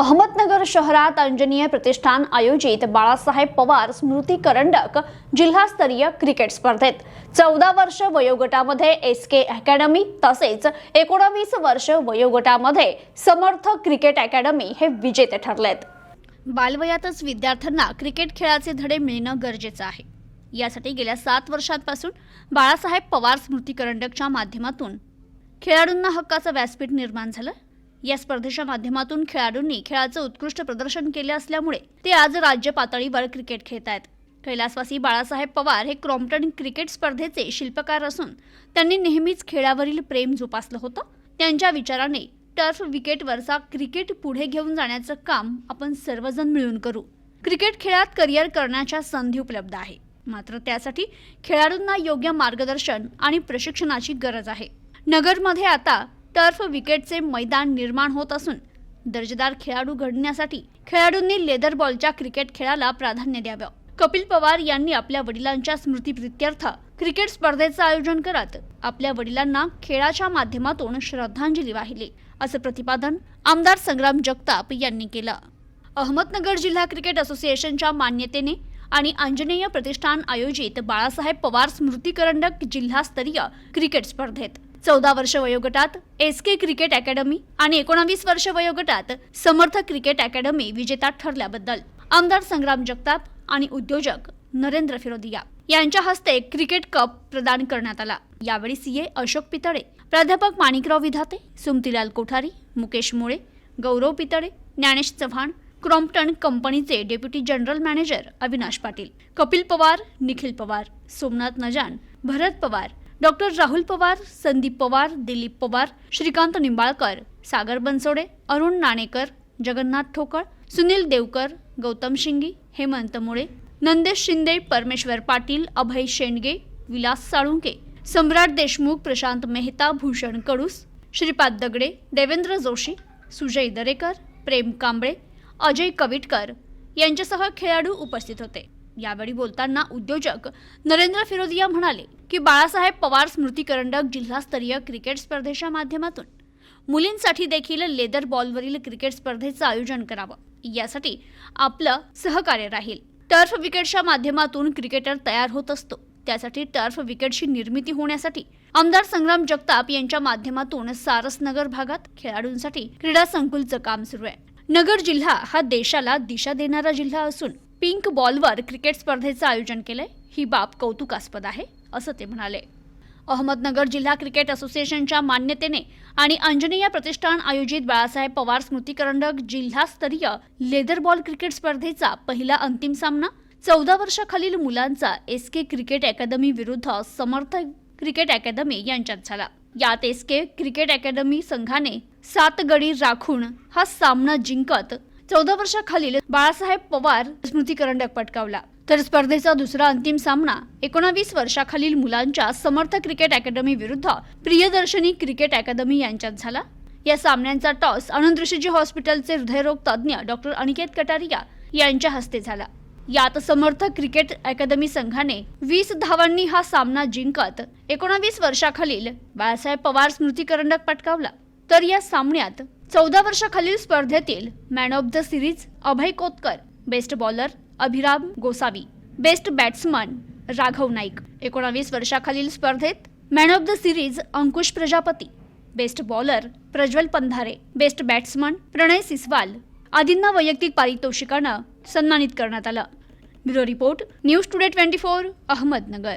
अहमदनगर शहरात अंजनीय प्रतिष्ठान आयोजित बाळासाहेब पवार स्मृती करंडक जिल्हास्तरीय क्रिकेट स्पर्धेत. चौदा वर्ष वयोगटामध्ये एस के अकॅडमी तसेच एकोणावीस वर्ष वयोगटामध्ये समर्थ क्रिकेट अकॅडमी हे विजेते ठरलेत. बालवयातच विद्यार्थ्यांना क्रिकेट खेळाचे धडे मिळणं गरजेचं आहे. यासाठी गेल्या सात वर्षांपासून बाळासाहेब पवार स्मृती करंडकच्या माध्यमातून खेळाडूंना हक्काचं व्यासपीठ निर्माण झालं. या स्पर्धेच्या माध्यमातून खेळाडूंनी खेळाचं उत्कृष्ट प्रदर्शन केले असल्यामुळे ते आज राज्य पातळीवर क्रिकेट खेळत आहेत. कैलासवासी बाळासाहेब पवार हे क्रॉम्प्टन क्रिकेट स्पर्धेचे शिल्पकार असून त्यांनी नेहमीच खेळावरील प्रेम जोपासलं होतं. त्यांच्या विचाराने टर्फ विकेटवरचा क्रिकेट पुढे घेऊन जाण्याचं काम आपण सर्वजण मिळून करू. क्रिकेट खेळात करिअर करण्याच्या संधी उपलब्ध आहे. मात्र त्यासाठी खेळाडूंना योग्य मार्गदर्शन आणि प्रशिक्षणाची गरज आहे. नगरमध्ये आता टर्फ विकेटचे मैदान निर्माण होत असून दर्जेदार खेळाडू घडण्यासाठी खेळाडूंनी लेदर बॉलच्या क्रिकेट खेळाला प्राधान्य द्यावं. कपिल पवार यांनी आपल्या वडिलांच्या स्मृतीप्रित्यर्थ क्रिकेट स्पर्धेचं आयोजन करत आपल्या वडिलांना खेळाच्या माध्यमातून श्रद्धांजली वाहिली असं प्रतिपादन आमदार संग्राम जगताप यांनी केलं. अहमदनगर जिल्हा क्रिकेट असोसिएशनच्या मान्यतेने आणि आंजनेय प्रतिष्ठान आयोजित बाळासाहेब पवार स्मृती करंडक जिल्हास्तरीय क्रिकेट स्पर्धेत चौदा वर्ष वयोगटात एस के क्रिकेट अकॅडमी आणि एकोणावीस वर्ष वयोगटात समर्थ क्रिकेट अकॅडमी विजेता ठरल्याबद्दल आमदार संग्राम जगताप आणि उद्योजक नरेंद्र फिरोदिया यांच्या हस्ते क्रिकेट कप प्रदान करण्यात आला. यावेळी सीए अशोक पितळे प्राध्यापक माणिकराव विधाते सुमतीलाल कोठारी मुकेश मुळे गौरव पितळे ज्ञानेश चव्हाण क्रॉम्प्टन कंपनीचे deputy general manager Avinash Patil Kapil Pawar Nikhil Pawar Somnath Najan Bharat Pawar doctor Rahul Pawar Sandeep Pawar Dilip Pawar Shrikant Nimbalkar Sagar Bansode Arun Nanekar Jagannath Thokal Sunil Devkar Gautam शिंगी Hemant मुळे नंदेश शिंदे परमेश्वर पाटील अभय शेंडगे विलास साळुंके सम्राट देशमुख प्रशांत मेहता भूषण कडूस श्रीपाद दगडे देवेंद्र जोशी सुजय दरेकर प्रेम कांबळे अजय कविटकर यांच्यासह खेळाडू उपस्थित होते. यावेळी बोलताना उद्योजक नरेंद्र फिरोदिया म्हणाले की बाळासाहेब पवार स्मृती करंडक जिल्हास्तरीय क्रिकेट स्पर्धेच्या माध्यमातून. मुलींसाठी देखील लेदर बॉलवरील क्रिकेट स्पर्धेचं आयोजन करावं. यासाठी आपलं सहकार्य राहील. टर्फ विकेटच्या माध्यमातून क्रिकेटर तयार होत असतो. त्यासाठी टर्फ विकेटची निर्मिती होण्यासाठी आमदार संग्राम जगताप यांच्या माध्यमातून सारसनगर भागात खेळाडूंसाठी क्रीडा संकुलचं काम सुरू आहे. नगर जिल्हा हा देशाला दिशा देणारा जिल्हा असून पिंक बॉलवर क्रिकेट स्पर्धेचं आयोजन केलंय. ही बाब कौतुकास्पद आहे असं ते म्हणाले. अहमदनगर जिल्हा क्रिकेट असोसिएशनच्या मान्यतेने आणि अंजनेया प्रतिष्ठान आयोजित बाळासाहेब पवार स्मृती करंडक जिल्हास्तरीय लेदर बॉल क्रिकेट स्पर्धेचा पहिला अंतिम सामना चौदा वर्षाखालील मुलांचा एस के क्रिकेट अकॅदमी विरुद्ध समर्थ क्रिकेट अकॅदमी यांच्यात झाला. यात एस के क्रिकेट अकॅदमी संघाने सात गडी राखून हा सामना जिंकत चौदा वर्षाखालील बाळासाहेब पवार स्मृती करंडक पटकावला. तर स्पर्धेचा दुसरा अंतिम सामना एकोणावीस वर्षाखालील मुलांच्या समर्थ क्रिकेट अकादमी विरुद्ध प्रियदर्शनी क्रिकेट अकादमी यांच्यात झाला. या सामन्यांचा टॉस आनंद ऋषीजी हॉस्पिटलचे हृदयरोग तज्ज्ञ डॉक्टर अनिकेत कटारिया यांच्या हस्ते झाला. यात समर्थ क्रिकेट अकादमी संघाने वीस धावांनी हा सामना जिंकत एकोणावीस वर्षाखालील बाळासाहेब पवार स्मृती करंडक पटकावला. तर या सामन्यात चौदा वर्षाखालील स्पर्धेतील man of the series Abhay Kotkar best bowler Abhiram Gosavi best batsman Raghav Naik. एकोणावीस वर्षाखालील स्पर्धेत man of the series Ankush Prajapati best bowler Prajwal Pandhare best batsman Pranay Siswal आदींना वैयक्तिक पारितोषिकानं सन्मानित करण्यात आलं. Bureau report news today twenty four Ahmednagar.